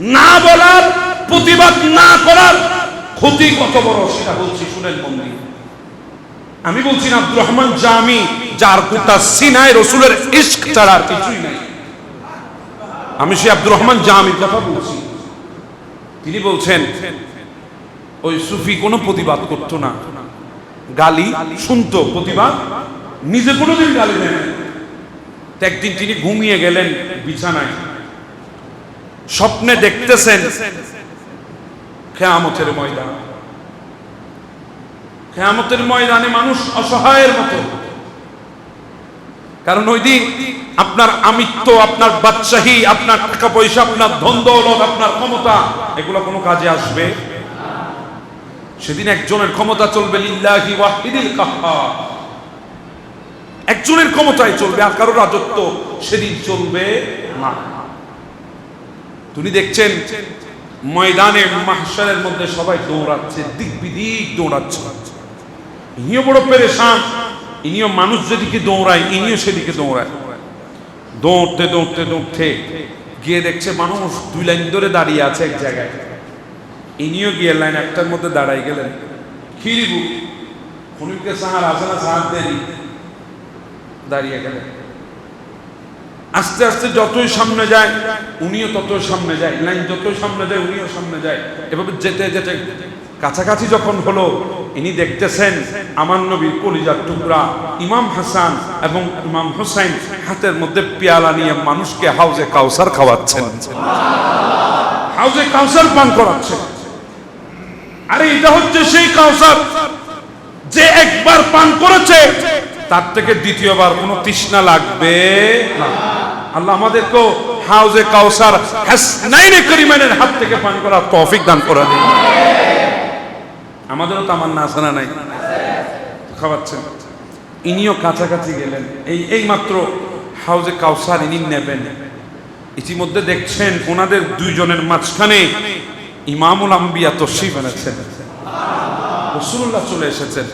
না বলার, প্রতিবাদ না করার ক্ষতি কত বড়, সেটা বলছি, শুনেন মন্দির আমি বলছি না আব্দুর রহমান জামি, যার গোটা সিনায় রসুলের ইস্ক ছাড়া কিছুই নাই। আমি সে আব্দুর রহমান জামির কথা বলছি। তিনি বলছেন, ওই সুফি কোনো প্রতিবাদ করতো না। গালি শুনতো, প্রতিবাদ নিজে কোনোদিন গালি। তো একদিন তিনি ঘুমিয়ে গেলেন বিছানায়। স্বপ্নে দেখতেছেন খেয়ামতের ময়দান। খেয়ামতের ময়দানে মানুষ অসহায়ের মতো। কারণ ওই দিন আপনার আমিত্ব, আপনার বাদশাহী, আপনার টাকা পয়সা আপনার ধন দৌলত, আপনার ক্ষমতা, এগুলো কোনো কাজে আসবে। সেদিন একজনের ক্ষমতা চলবে লিল্লাহি ওয়াহিদিল কাহ্হার একজনের ক্ষমতায় চলবে আর কারও রাজত্ব সেদিন চলবে না। তুমি দেখছেন, ময়দানে, মাহশারের মধ্যে সবাই দৌড়াচ্ছে দিক বিদিক দৌড়াচ্ছে। ইনিও বড় পেরেশান, ইনিও মানুষ যেদিকে দৌড়ায়, ইনিও সেদিকে দৌড়ায়। দৌড়তে দৌড়তে দৌড়তে গিয়ে দেখছে মানুষ দুই লাইন ধরে দাঁড়িয়ে আছে এক জায়গায়। ইনিও গিয়ে লাইন একটার মধ্যে দাঁড়াই গেলেন। খিরিবু খুনিকে সাহার আসে না সাহার দেরি? দাঁড়িয়ে গেলেন। আস্তে আস্তে যতই সামনে যায়, উনিও ততই সামনে যায়, লাইন যতই সামনে যায়, উনিও সামনে যায়। এভাবে যেতে যেতে কাছাকাছি যখন হলো, ইনি দেখতেছেন আমার নবীর কলিজার টুকরা, ইমাম হাসান এবং ইমাম হোসাইন হাতের মধ্যে পেয়ালা নিয়ে মানুষকে হাউজে কাউসার খাওয়াচ্ছেন। হাউজে কাউসার পান করাচ্ছেন আরে, এটা হচ্ছে সেই কাউসার যে একবার পান করেছে, তার থেকে দ্বিতীয়বার কোনো তৃষ্ণা লাগবে না। আল্লাহ আমাদেরকেও হাউজে কাউসার হাসনাইনে করিমানের হাত থেকে পান করার তৌফিক দান করে দিন। আমাদেরও তামান্না আছে না নাই? খাওয়াচ্ছেন। ইনিও কাছাকাছি গেলেন। এই এই মাত্র হাউজে কাউসার ইনি নেবেন। ইতিমধ্যে দেখছেন ওনাদের দুইজনের মাঝখানে ইমামুল আম্বিয়া তশরিফ এনেছেন। রসুল্লাহ চলে এসেছেন।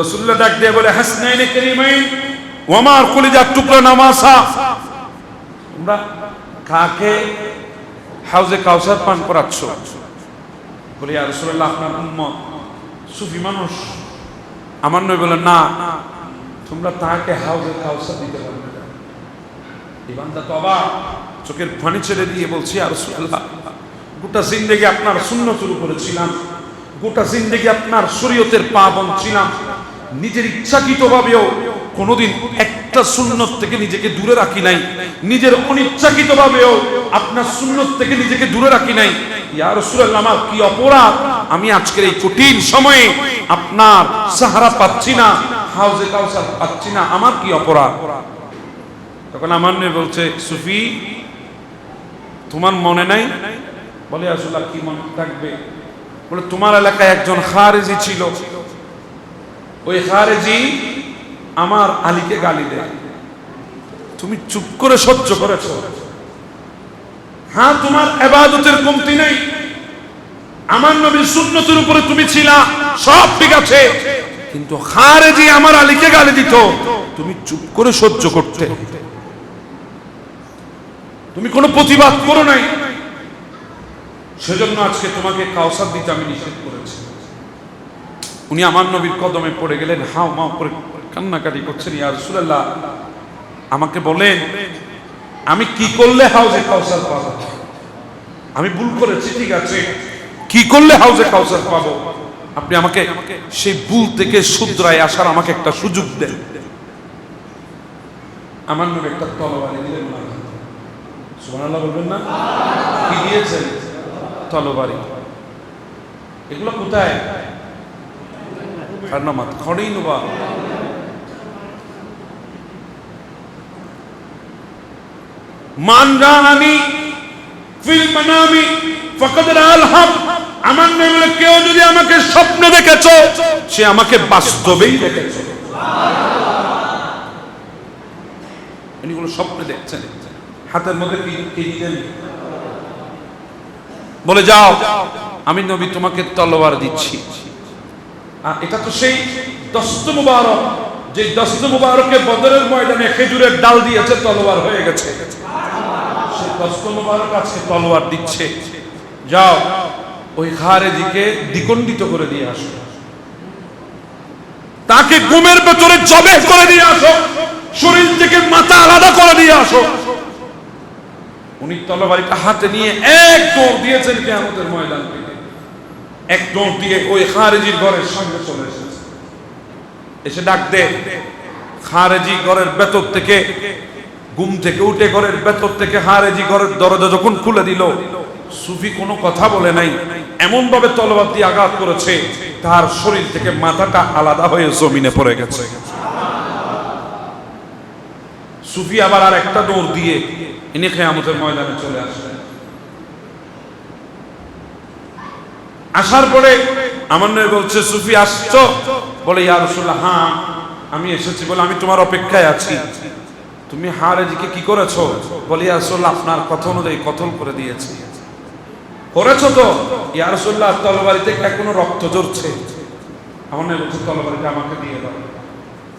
রসুল্লাহ ডাক দিয়ে বলে হাসনাইনে করিমাইন ওমার কলিজার টুকরো নামাসা। তোমরা কাকে হাউজে কাউসার পান করাচ্ছ? বলি আর রসুল্লাহ আপনার উম্মত সুফি মানুষ। আমার নয় বলে, না, তোমরা তাকে হাউজে কাউসার দিতে পারবে না। তো আবার চোখের পানি ছেড়ে দিয়ে বলছি আর রসুল্লাহ গোটা জিন্দেগি আপনার শূন্য শুরু করেছিলাম গোটা জিন্দেগি আপনার শরীয়তের পাবন ছিলাম। নিজের ইচ্ছাকৃতভাবেও কোনোদিন একটা সুন্নত থেকে নিজেকে দূরে রাখি নাই। নিজের অনিচ্ছাকৃতভাবেও আপনার সুন্নত থেকে নিজেকে দূরে রাখি নাই। আমার কি অপরাধ? আমি আজকের এই কঠিন সময়ে আপনার সাহারা পাচ্ছি না, হাউজে কাউসার পাচ্ছি না, আমার কি অপরাধ? তখন আমার মেয়ে বলছে, সুফি, তোমার মনে নাই? বলে আসলে কি মনে থাকবে? বলে, তোমার এলাকায় একজন খারেজি ছিল। ওই খারেজি আমার আলীকে গালি দেয় তুমি চুপ করে সহ্য করেছ। হ্যাঁ তোমার এবাদতের কমতি নেই। আমার নবীর সুন্নতের উপরে তুমি ছিলা, সব ঠিক আছে। কিন্তু খারেজি আমার আলীকে গালি দিত। তুমি চুপ করে সহ্য করতে। তুমি কোনো প্রতিবাদ করো নাই। সেজন্য আজকে তোমাকে কাউসার দিতে আমি নিষেধ করেছি। উনি আমার নবীর কদমে পড়ে গেলেন, হাও মাও করে কান্নাকাটি করছেন, ইয়া রাসূলুল্লাহ, আমাকে বলেন, আমি কি করলে হাউজে কাউসার পাবো? আমি ভুল করেছি, ঠিক আছে, কি করলে হাউজে কাউসার পাবো? আপনি আমাকে সেই ভুল থেকে শুধরায় আসার আমাকে একটা সুযোগ দেন। আমার নবী একটা তলবারি দিলেন না সুবহানাল্লাহ বলবেন না? কি দিয়েছেন তলবারি এগুলো কোথায়? খড়েই নোবা? মান রানি ফিল মানামি, ফাকাদ রাল হক। আমার কেউ যদি আমাকে স্বপ্ন দেখেছ, সে আমাকে বাস্তবেই দেখেছে। এগুলো স্বপ্নে দেখছেন? হাতের মধ্যে কি বলে, যাও, আমি নবী তোমাকে তলোয়ার দিচ্ছি। এটা তো সেই দস্ত মুবারক। যে দস্ত মুবারকে বদরের ময়দানে খেজুরের ডাল দিয়েছে, তলোয়ার হয়ে গেছে। সেই দস্ত মুবারক আজকে তলোয়ার দিচ্ছে। যাও, ওই খারেজিকে দ্বিখণ্ডিত করে দিয়ে আসো। তাকে গুমের ভেতরে জবে করে দিয়ে আসো। শরীর থেকে মাথা আলাদা করে দিয়ে আসো। উনি তলবারিটা হাতে নিয়ে এক দৌড় দিয়েছেন কেয়ামতের ময়দান থেকে। এক দৌড় দিয়ে ওই খারেজির ঘরের সামনে চলে এসেছে। এসে ডাক দে। খারেজি ঘরের ভেতর থেকে, ঘুম থেকে উঠে ঘরের ভেতর থেকে হারেজি ঘরের দরজা যখন খুলে দিল, সুফি কোনো কথা বলে নাই এমন ভাবে তলবাদ দিয়ে আঘাত করেছে, তার শরীর থেকে মাথাটা আলাদা হয়ে জমিনে পড়ে গেছে। সুফি আবার আর একটা দৌড় দিয়ে ইনি খেয়ামতের ময়দানে চলে আসলেন। আসার পরে আমার নয় বলছে, সুফি, আসছো? বলে, ইয়া রাসূলুল্লাহ হ্যাঁ আমি এসেছি। বলে, আমি তোমার অপেক্ষায় আছি। তুমি হারেজিকে কি করেছ? বলে, ইয়া রাসূলুল্লাহ, আপনার কথা অনুযায়ী কতল করে দিয়েছি। করেছ তো? ইয়া রাসূলুল্লাহ, তলবারি থেকে এখনও রক্ত ঝরছে। আমার নয় বলছে, তলবারিটা আমাকে দিয়ে দাও।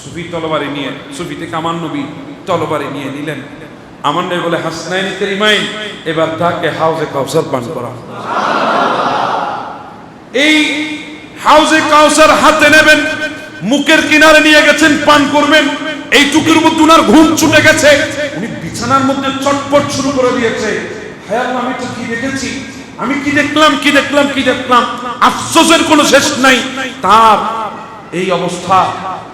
সুফি তলবারি নিয়ে, সুফি থেকে আমার নবী তলবারি নিয়ে নিলেন। আমার নয় বলে, হাসনাইনি তেরিমাইন এবার তাকে হাউজে কাউসার পান করা। এই হাউজে কাউসার হাতে নেবেন, মুখের কিনারে নিয়ে গেছেন, পান করবেন। এই টুকুর মধ্যে উনার ঘুম ছুটে গেছে। উনি বিছানার মধ্যে চটপট শুরু করে দিয়েছে। হায় আমি তো কি দেখেছি? আমি কি দেখলাম কি দেখলাম কি দেখলাম? আফসোসের কোনো শেষ নাই। তার এই অবস্থা,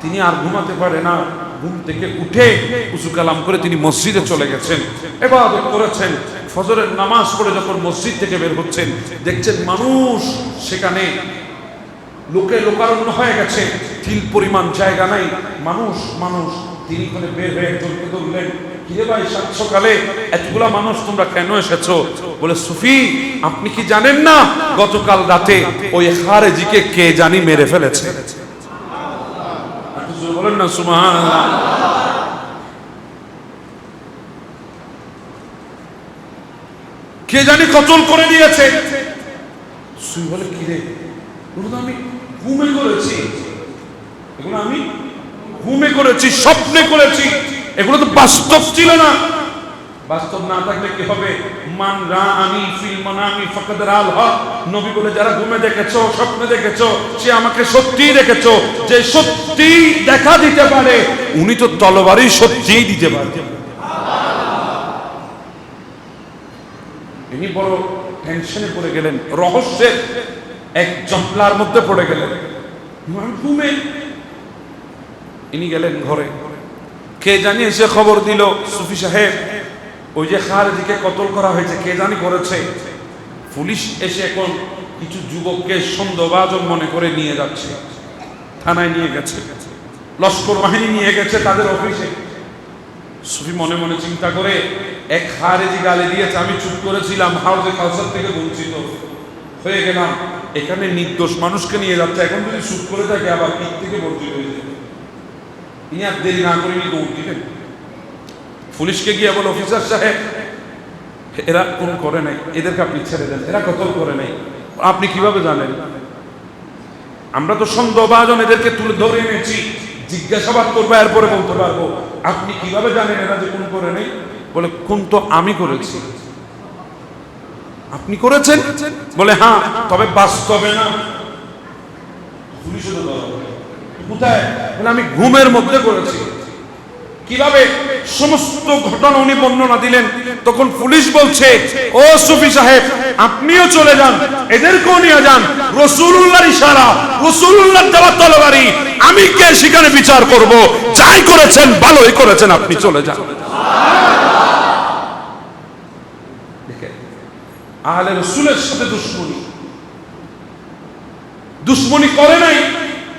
তিনি আর ঘুমাতে পারে না। ঘুম থেকে উঠে উঁচু কালাম করে তিনি মসজিদে চলে গেছেন। এবাদত করেছেন। ফজরের নামাজ পড়ে যখন মসজিদ থেকে বের হচ্ছেন, দেখছেন মানুষ সেখানে লোকে লোকারণ্য হয়ে গেছে, তিল পরিমাণ জায়গা নাই, মানুষ মানুষ। তিনি করে বের হয়ে চলতে ধরলেন? এতগুলা মানুষ তোমরা কেন এসেছ? বলে, সুফি, আপনি কি জানেন না, গতকাল রাতে ওই কে জানি মেরে ফেলেছে? বলেন না কে জানি কতল করে দিয়েছে সুই বলে, কি রে? তো আমি ঘুমে করেছি। এগুলো আমি ঘুমে করেছি, স্বপ্নে করেছি। এগুলো তো বাস্তব ছিল না। বাস্তব না থাকলে কি হবে? মান রা আমি ফিল মানামি ফাকাদ রাল হক। নবী বলে, যারা ঘুমে দেখেছ, স্বপ্নে দেখেছ, সে আমাকে সত্যিই দেখেছ। যে সত্যি দেখা দিতে পারে, উনি তো তলবারই সত্যিই দিতে পারে। ইনি বড় টেনশনে পড়ে গেলেন। রহস্যের এক জটলার মধ্যে পড়ে গেলেন। ইনি গেলেন ঘরে। কে জানি এসে খবর দিল সুফি সাহেব, ওই যে খারেজিকে কতল করা হয়েছে, কে জানি করেছে। পুলিশ এসে এখন কিছু যুবককে সন্দেহভাজন মনে করে নিয়ে যাচ্ছে। থানায় নিয়ে গেছে। লস্কর বাহিনী নিয়ে গেছে তাদের অফিসে। সুফি মনে মনে চিন্তা করে এক খারেজি গালে দিয়েছে, আমি চুপ করেছিলাম, হাউজে কাউসার থেকে বঞ্চিত হয়ে গেলাম। এখানে নির্দোষ মানুষকে নিয়ে যাচ্ছে, এখন যদি চুপ করে থাকে, আবার পিঠ থেকে বঞ্চিত হয়ে যাবে ইনি আর দেরি না করে ইনি দৌড় দিলেন। পুলিশকে গিয়ে বলে, অফিসার সাহেব, এরা কোন করে নাই, এদেরকে আপনি ছেড়ে দেন, এরা কতল করে নাই, আপনি কীভাবে জানেন? আমরা তো সন্দেহভাজন এদেরকে তুলে ধরে এনেছি, জিজ্ঞাসাবাদ করব, এরপরে বলতে পারব। আপনি কীভাবে জানেন এরা যে কোন করে নেই? বলে, কোন তো আমি করেছি? আপনি করেছেন? বলে হ্যাঁ তবে বাস্তবে না। কোথায়? আমি ঘুমের মধ্যে করেছি। কীভাবে? সমস্ত ঘটনা উনি বর্ণনা দিলেন। তখন পুলিশ বলছে, ও সুফি সাহেব, আপনিও চলে যান। এদেরকেও নিয়ে যান। রসুল্লাহর ইশারা রসুল্লাহ দেওয়া তলবারি। আমি কে সেখানে বিচার করব? যাই করেছেন, ভালোই করেছেন, আপনি চলে যান দেখেন, আহলে রসুলের সাথে দুশ্মনী। দুশ্মনী করে নাই,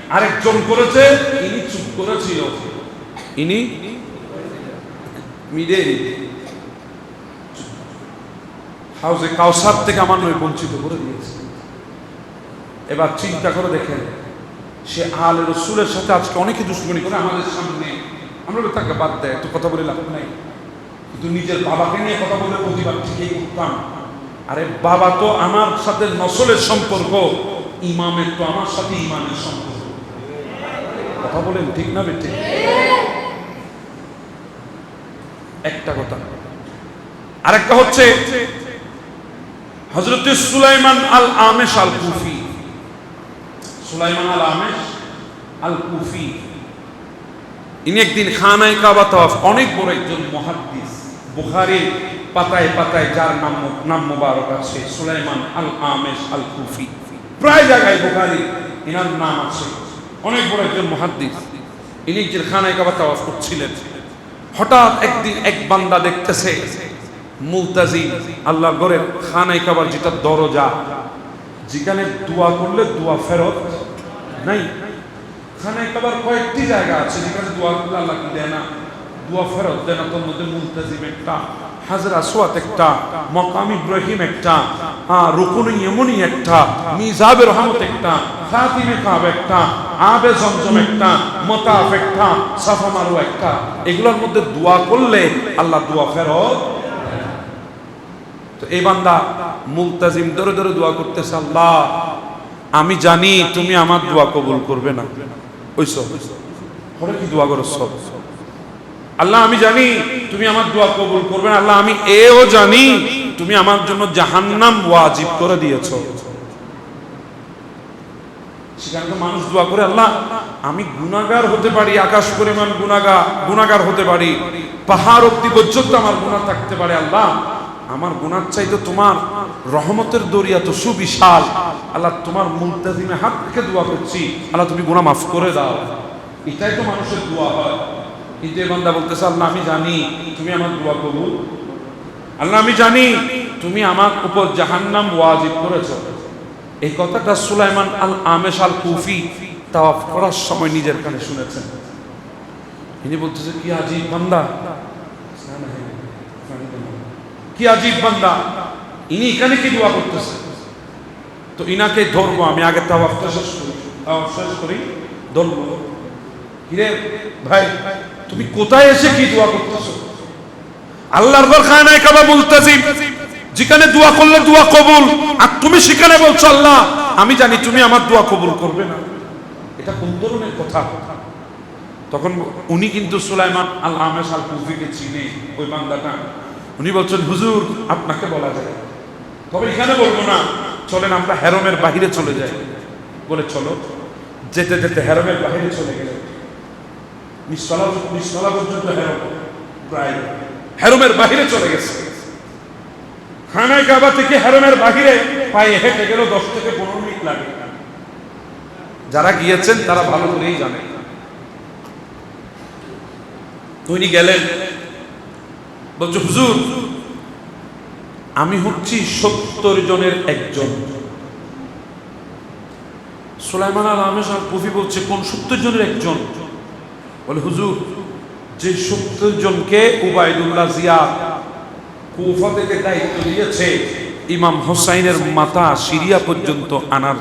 আরেকজন করেছে, ইনি চুপ করেছিল। ইনি? মিডে হাউসে কাউসার থেকে আমার নয়, বঞ্চিত করে দিয়েছে। এবার চিন্তা করে দেখেন, সে আলে রসুলের সাথে আজকে অনেকে দুশ্মনী করে আমাদের সামনে। আমরা তাকে বাদ দেয় একটু কথা বলে লাভ নাই। কিন্তু নিজের বাবাকে নিয়ে কথা বলে প্রতিবাদ ঠিকই করতাম। আরে বাবা তো আমার সাথে নসলের সম্পর্ক, ইমামের তো আমার সাথে ইমানের সম্পর্ক। কথা বলেন, ঠিক না বেঠিক? একটা কথা। আরেকটা হচ্ছে হজরত সুলাইমান আল আমেশ আল কুফি সুলাইমান আল আমেশ আল কুফি ইনি একদিন খানায় কাবা তওয়াফ, অনেক বড় একজন মহাদ্দিস বুখারী পাতায় পাতায় যার নাম নাম মোবারক আছে, সুলাইমান আল আমেশ আল কুফি প্রায় জায়গায় বুখারী, ইনার নাম আছে। অনেক বড় একজন মহাদ্দিস, ইনি একদিন খানায় কাবা তওয়াফ করছিলেন। হঠাৎ একদিন এক বান্দা দেখতেছে মুলতাজি আল্লাহ ঘরের খানায় কাবার যেটা দরজা, যেখানে দোয়া করলে দোয়া ফেরত নাই। খানায় কাবার কয়েকটি জায়গা আছে যেখানে দোয়া করলে আল্লাহ দেয় না? দোয়া ফেরত দেয় না, তোর মধ্যে মুলতাজিম একটা হাজরা একটা একটা হ্যাঁ ইয়মনি একটা একটা একটা একটা এগুলোর মধ্যে দোয়া করলে আল্লাহ দোয়া ফেরত তো এই বান্দা মুলতাজিম ধরে ধরে দোয়া করতেছে, আল্লাহ, আমি জানি তুমি আমার দোয়া কবুল করবে না। ওই সব। কি দোয়া করো সব? আল্লাহ, আমি জানি তুমি আমার দোয়া কবুল করবে আল্লাহ, আমি এও জানি তুমি আমার জন্য জাহান্নাম ওয়াজিব করে দিয়েছ। সেখানে মানুষ দোয়া করে, আল্লাহ, আমি গুনাগার হতে পারি, আকাশ পরিমাণ গুনাগা গুনাগার হতে পারি, পাহাড় অব্দি পর্যন্ত আমার গুনাহ থাকতে পারে, আল্লাহ, আমার গুনার চাইতে তোমার রহমতের দরিয়া তো সুবিশাল। আল্লাহ, তোমার মুলতাজিমে হাত থেকে দোয়া করছি। আল্লাহ, তুমি গুনাহ মাফ করে দাও। এটাই তো মানুষের দোয়া হয়। কিন্তু এই বান্দা বলতেছে, আল্লাহ, আমি জানি, তুমি আমার দোয়া কবুল। আল্লাহ, আমি জানি, তুমি আমার উপর জাহান্নাম ওয়াজিব করেছ। এই কথাটা সুলাইমান আল আমেশ আল কুফি তাওয়াফ করার সময় নিজের কানে শুনেছেন। ইনি বলতেছে, কি আজিব বান্দা? কি আজিব বান্দা? ইনি এখানে কি দোয়া করতেছে? তো ইনাকে ধরবো, আমি আগে তাওয়াফটা শেষ করি, তাওয়াফ শেষ করি, ধরবো। কিরে ভাই তুমি কোথায় এসে কি দোয়া করতেছো? আল্লাহর ঘর খানায় কাবা মুলতাজিম যেখানে দোয়া করলে দোয়া কবুল, আর তুমি সেখানে বলছো, আল্লাহ, আমি জানি তুমি আমার দোয়া কবুল করবে না। এটা কোন ধরনের কথা? তখন উনি কিন্তু সুলাইমান আল আমেশ আল কুফিকে চিনে, ওই বান্দাটা। উনি বলছেন, হুজুর, আপনাকে বলা যায়। তবে এখানে বলব না, চলেন আমরা হেরমের বাহিরে চলে যাই। বলে, চলো। যেতে যেতে হেরমের বাহিরে চলে গেলে প্রায় হেরমের বাহিরে চলে গেছে। খানায় কাবা থেকে হেরমের বাহিরে পায়ে হেঁটে গেল দশ থেকে পনেরো মিনিট লাগে। যারা গিয়েছেন, তারা ভালো করেই জানে উনি গেলেন। বলছে, হুজুর, আমি হচ্ছি সত্তর জনের একজন। সুলাইমান আল আমেশ আর কফি বলছে, কোন সত্তর জনের একজন? বলে, হুজুর, যে সত্তর জনকে উবায়দুল্লাহ জিয়া কুফা থেকে দায়িত্ব দিয়েছে, ইমাম হোসাইনের মাথা সিরিয়া পর্যন্ত আনার